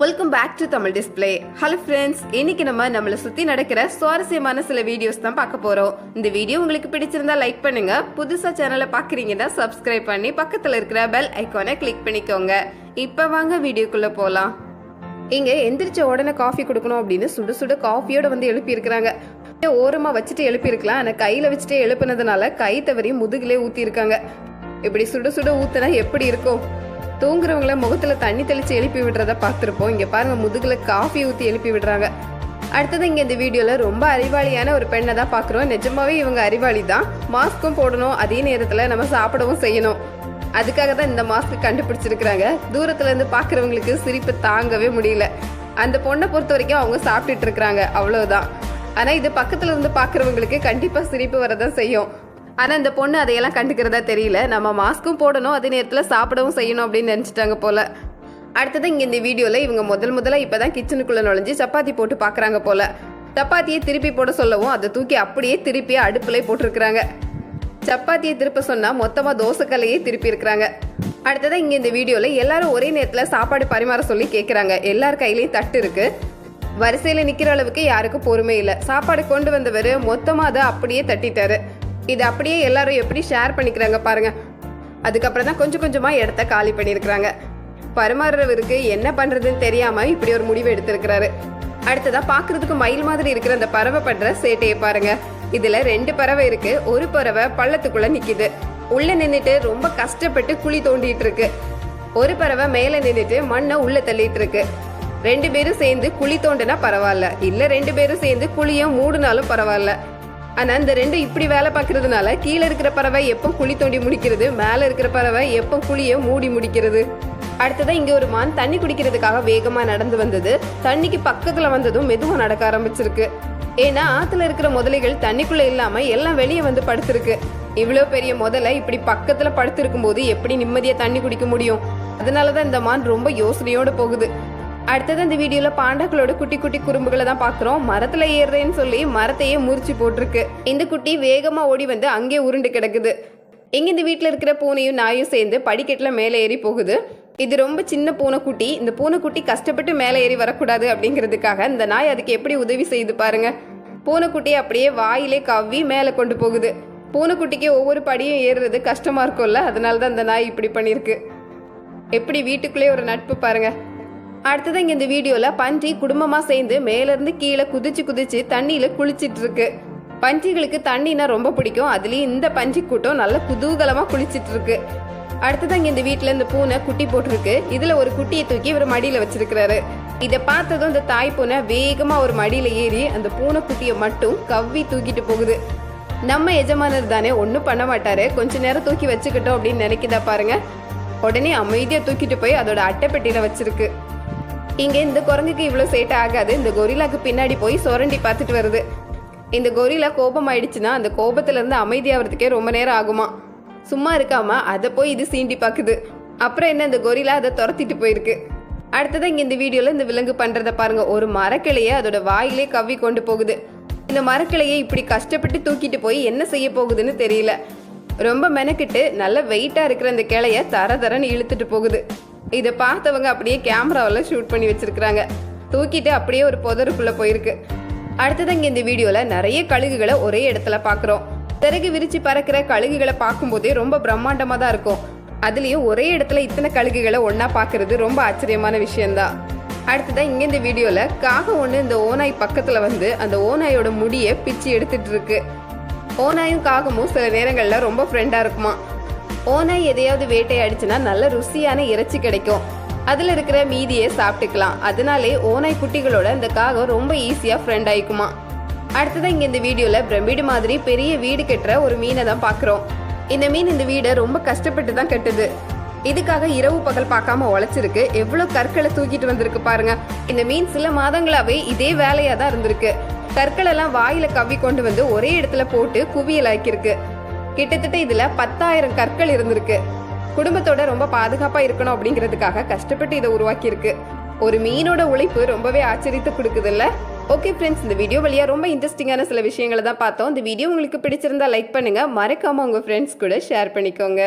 Welcome back to Tamil display hello friends இன்னைக்கு நம்ம நம்மள சுத்தி நடக்கிற சுவாரஸ்யமான சில வீடியோஸ் தான் பார்க்க போறோம். இந்த வீடியோ உங்களுக்கு பிடிச்சிருந்தா லைக் பண்ணுங்க. புதுசா சேனலை பாக்குறீங்கன்னா சப்ஸ்கிரைப் பண்ணி பக்கத்துல இருக்கிற பெல் ஐக்கானை கிளிக் பண்ணிக்கோங்க. இப்ப வாங்க வீடியோக்குள்ள போலாம். இங்க எந்திரிச்ச உடனே காஃபி கொடுக்கணும் அப்படின்னு சுடு சுடு காஃபியோட வந்து எழுப்பி இருக்கிறாங்க ஓரமா வச்சுட்டு எழுப்பி இருக்கலாம் ஆனா கையில வச்சுட்டு எழுப்புனதுனால கை தவறி முதுகிலே ஊத்தி இருக்காங்க இப்படி சுட சுட ஊத்துனா எப்படி இருக்கும்? தூங்குறவங்கள முகத்துல தண்ணி தெளிச்சு எழுப்பி விடுறத பார்த்துருப்போம். இங்க பாருங்க முதுகுல காஃபி ஊத்தி எழுப்பி விடுறாங்க. அடுத்தது இங்க இந்த வீடியோல ரொம்ப அறிவாளியான ஒரு பெண்ணை தான் பாக்குறோம் நிஜமாவே இவங்க அறிவாளி தான். மாஸ்க்கும் போடணும் அதே நேரத்துல நம்ம சாப்பிடவும் செய்யணும். அதுக்காக தான் இந்த மாஸ்க் கண்டுபிடிச்சிருக்கிறாங்க. தூரத்துல இருந்து பாக்குறவங்களுக்கு சிரிப்பு தாங்கவே முடியல. அந்த பொண்ணை பொறுத்த வரைக்கும் அவங்க சாப்பிட்டுட்டு இருக்கிறாங்க அவ்வளவுதான். ஆனா இது பக்கத்துல இருந்து பாக்குறவங்களுக்கு கண்டிப்பா சிரிப்பு வரதான் செய்யும். ஆனால் இந்த பொண்ணு அதையெல்லாம் கண்டுக்கிறதா தெரியல. நம்ம மாஸ்க்கும் போடணும் அதே நேரத்தில் சாப்பிடவும் செய்யணும் அப்படின்னு நினச்சிட்டாங்க போல. அடுத்தது இங்கே இந்த வீடியோவில் இவங்க முதல் முதல்ல இப்பதான் கிச்சனுக்குள்ளே நுழைஞ்சு சப்பாத்தி போட்டு பார்க்குறாங்க போல. சப்பாத்தியை திருப்பி போட சொல்லவும் அதை தூக்கி அப்படியே திருப்பி அடுப்பில் போட்டிருக்கிறாங்க. சப்பாத்தியை திருப்ப சொன்னால் மொத்தமாக தோசைக்கல்லையே திருப்பி இருக்கிறாங்க. அடுத்ததான் இங்கே இந்த வீடியோவில் எல்லாரும் ஒரே நேரத்தில் சாப்பாடு பரிமாற சொல்லி கேட்குறாங்க எல்லார் கையிலையும் தட்டு இருக்கு. வரிசையில் நிற்கிற அளவுக்கு யாருக்கும் பொறுமை இல்லை. சாப்பாடு கொண்டு வந்தவர் மொத்தமாக அதை அப்படியே தட்டிட்டாரு. இது அப்படியே எல்லாரும் எப்படி ஷேர் பண்ணிக்கிறாங்க பாருங்க. அதுக்கப்புறம் தான் கொஞ்சம் கொஞ்சமா இடத்த காலி பண்ணியிருக்கிறாங்க. பரிமாறுறவருக்கு என்ன பண்றதுன்னு தெரியாம இப்படி ஒரு முடிவு எடுத்திருக்கிறாரு. அடுத்ததா பாக்குறதுக்கு மயில் மாதிரி இருக்கிற அந்த பறவை பண்ற சேட்டையை பாருங்க. இதுல ரெண்டு பறவை இருக்கு ஒரு பறவை பள்ளத்துக்குள்ள நிக்குது. உள்ள நின்றுட்டு ரொம்ப கஷ்டப்பட்டு குழி தோண்டிட்டு இருக்கு. ஒரு பறவை மேல நின்றுட்டு மண்ணை உள்ள தள்ளிட்டு இருக்கு. ரெண்டு பேரும் சேர்ந்து குழி தோண்டுனா பரவாயில்ல. இல்ல ரெண்டு பேரும் சேர்ந்து குழியும் மூடுனாலும் பரவாயில்ல. ஆனா இந்த ரெண்டு இப்படி வேலை பார்க்கறதுனால கீழே இருக்கிற பறவை எப்போ குழி தோண்டி முடிக்கிறது மேல இருக்கிற பறவை எப்போ குழிய மூடி முடிக்கிறது. அடுத்ததான் இங்க ஒரு மான் தண்ணி குடிக்கிறதுக்காக வேகமா நடந்து வந்தது. தண்ணிக்கு பக்கத்துல வந்ததும் மெதுவா நடக்க ஆரம்பிச்சிருக்கு. ஏன்னா ஆத்துல இருக்கிற முதலைகள் தண்ணிக்குள்ள இல்லாம எல்லாம் வெளியே வந்து படுத்திருக்கு. இவ்வளவு பெரிய முதலை இப்படி பக்கத்துல படுத்திருக்கும் போது எப்படி நிம்மதியா தண்ணி குடிக்க முடியும்? அதனாலதான் இந்த மான் ரொம்ப யோசனையோட போகுது. அடுத்தது இந்த வீடியோல பாண்டாக்களோட குட்டி குட்டி குறும்புகளை தான் பாக்குறோம் மரத்துல ஏறுறேன்னு சொல்லி மரத்தையே முறிச்சு போட்டிருக்கு. இந்த குட்டி வேகமா ஓடி வந்து அங்கே உருண்டு கிடக்குது. எங்க இந்த வீட்ல இருக்கிற பூனையும் நாயும் சேர்ந்து படிக்கட்டுல மேலே ஏறி போகுது. இது ரொம்ப சின்ன பூனைக்குட்டி. இந்த பூனைக்குட்டி கஷ்டப்பட்டு மேலே ஏறி வரக்கூடாது அப்படிங்கிறதுக்காக இந்த நாய் அதுக்கு எப்படி உதவி செய்து பாருங்க. பூனைக்குட்டியை அப்படியே வாயிலே கவ்வி மேலே கொண்டு போகுது. பூனைக்குட்டிக்கு ஒவ்வொரு படியும் ஏறுறது கஷ்டமா இருக்கும்ல. அதனால தான் இந்த நாய் இப்படி பண்ணியிருக்கு. எப்படி வீட்டுக்குள்ளே ஒரு நட்பு பாருங்க. அடுத்தது இங்க இந்த வீடியோல பன்றி குடும்பமா சேர்ந்து மேலேருந்து கீழே குதிச்சு குதிச்சு தண்ணியில குளிச்சிட்டு இருக்கு பன்றிகளுக்கு தண்ணினா ரொம்ப பிடிக்கும். அதுலயும் இந்த பன்றி கூட்டம் நல்ல குதூகலமா குளிச்சிட்டு இருக்கு அடுத்தது இங்க இந்த வீட்டுல இந்த பூனை குட்டி போட்டிருக்கு இதுல ஒரு குட்டியை தூக்கி இவர் மடியில வச்சிருக்கிறாரு. இதை பார்த்ததும் இந்த தாய் பூனை வேகமா ஒரு மடியில ஏறி அந்த பூனை குட்டியை மட்டும் கவ்வி தூக்கிட்டு போகுது. நம்ம எஜமானர் தானே ஒன்றும் பண்ண மாட்டாரு. கொஞ்ச நேரம் தூக்கி வச்சுக்கிட்டோம் அப்படின்னு நினைக்குதா பாருங்க. உடனே அமைதியா தூக்கிட்டு போய் அதோட அட்டைப்பெட்டியில வச்சிருக்கு. இங்க இந்த குரங்குக்கு இவ்வளவு சேட்டை ஆகாது. இந்த கொரிலாக்கு பின்னாடி போய் சுரண்டி பார்த்துட்டு வருது. இந்த கொரிலா கோபம் ஆயிடுச்சுன்னா அந்த கோபத்துல இருந்து அமைதியாகிறதுக்கே ரொம்ப நேரம் ஆகுமா? சும்மா இருக்காம அதை போய் இது சீண்டி பாக்குது. அப்புறம் என்ன இந்த கொரிலா அதை துரத்திட்டு போயிருக்கு? அடுத்தது இங்க இந்த வீடியோல இந்த விலங்கு பண்றத பாருங்க. ஒரு மரக்கிளையை அதோட வாயிலே கவ்வி கொண்டு போகுது. இந்த மரக்கிளையை இப்படி கஷ்டப்பட்டு தூக்கிட்டு போய் என்ன செய்ய போகுதுன்னு தெரியல. ரொம்ப மெனக்கிட்டு நல்ல வெயிட்டா இருக்கிற அந்த கிளைய தர தரன்னு இழுத்துட்டு போகுது. இதை பார்த்தவங்க அப்படியே கேமராவில் ஷூட் பண்ணி வச்சிருக்கிறாங்க. தூக்கிட்டு அப்படியே ஒரு புதருக்குள்ள போயிருக்கு. அடுத்தது இங்கே இந்த வீடியோவில் நிறைய கழுகுகளை ஒரே இடத்துல பார்க்குறோம். சிறகு விரிச்சு பறக்கிற கழுகுகளை பார்க்கும்போதே ரொம்ப பிரம்மாண்டமாக தான் இருக்கும். அதுலேயும் ஒரே இடத்துல இத்தனை கழுகுகளை ஒன்றா பார்க்கறது ரொம்ப ஆச்சரியமான விஷயந்தான் அடுத்ததான் இங்கே இந்த வீடியோவில் காகம் ஒன்று இந்த ஓநாய் பக்கத்தில் வந்து அந்த ஓநாயோட முடியை பிச்சு எடுத்துட்டு இருக்கு. ஓநாயும் காகமும் சில நேரங்களில் ரொம்ப ஃப்ரெண்டாக இருக்குமா? ஓநாய் எதையாவது வேட்டையாடிச்சுன்னா நல்ல ருசியான இறைச்சி கிடைக்கும். அதுல இருக்கிற மீதியை சாப்பிட்டுக்கலாம். அதனாலே ஓநாய் குட்டிகளோட இந்த காகம் ரொம்ப ஈஸியா ஃப்ரெண்ட் ஆயிக்குமா. அடுத்ததான் இங்க இந்த வீடியோல பிரமிடு மாதிரி பெரிய வீடு கட்டுற ஒரு மீனை தான் பாக்குறோம். இந்த மீன் இந்த வீடை ரொம்ப கஷ்டப்பட்டு தான் கட்டுது. இதுக்காக இரவு பகல் பார்க்காம உழைச்சிருக்கு. எவ்வளவு கற்களை தூக்கிட்டு வந்திருக்கு பாருங்க. இந்த மீன் சில மாதங்களாவே இதே வேலையா தான் இருந்திருக்கு. கற்களை எல்லாம் வாயில கவ்வி கொண்டு வந்து ஒரே இடத்துல போட்டு குவியல் ஆக்கியிருக்கு கிட்டத்தட்ட இதுல பத்தாயிரம் கற்கள் இருந்திருக்கு. குடும்பத்தோட ரொம்ப பாதுகாப்பா இருக்கணும் அப்படிங்கிறதுக்காக கஷ்டப்பட்டு இதை உருவாக்கி இருக்கு ஒரு மீனோட உழைப்பு ரொம்பவே ஆச்சரியத்தை கொடுக்குதுல்ல? ஓகே ஃப்ரெண்ட்ஸ் இந்த வீடியோ வழியா ரொம்ப இன்ட்ரெஸ்டிங்கான சில விஷயங்களை தான் பார்த்தோம். இந்த வீடியோ உங்களுக்கு பிடிச்சிருந்தா லைக் பண்ணுங்க. மறக்காம உங்க ஃப்ரெண்ட்ஸ் கூட ஷேர் பண்ணிக்கோங்க.